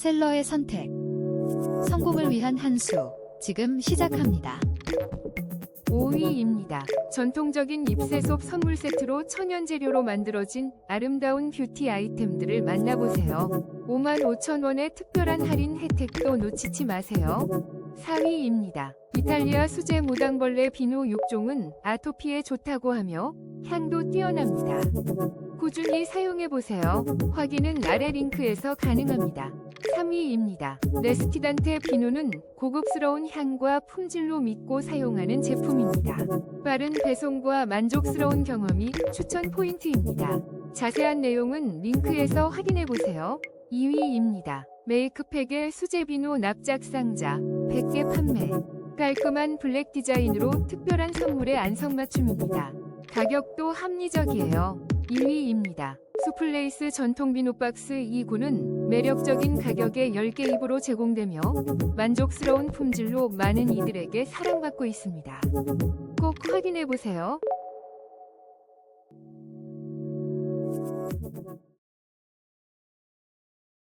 셀러의 선택. 성공을 위한 한 수. 지금 시작합니다. 5위입니다. 전통적인 ipse속 선물 세트로 천연 재료로 만들어진 아름다운 뷰티 아이템들을 만나보세요. 55,000원의 특별한 할인 혜택도 놓치지 마세요. 4위입니다. 이탈리아 수제 무당벌레 비누 6종은 아토피에 좋다고 하며 향도 뛰어납니다. 꾸준히 사용해보세요. 확인은 아래 링크에서 가능합니다. 3위입니다. 레스티단테 비누는 고급스러운 향과 품질로 믿고 사용하는 제품입니다. 빠른 배송과 만족스러운 경험이 추천 포인트입니다. 자세한 내용은 링크에서 확인해보세요. 2위입니다. 메이크팩의 수제 비누 납작 상자 100개 판매. 깔끔한 블랙 디자인으로 특별한 선물의 안성맞춤입니다. 가격도 합리적이에요. 1위입니다. 수플레이스 전통 비누 박스 2구는 매력적인 가격에 10개 입으로 제공되며 만족스러운 품질로 많은 이들에게 사랑받고 있습니다. 꼭 확인해보세요.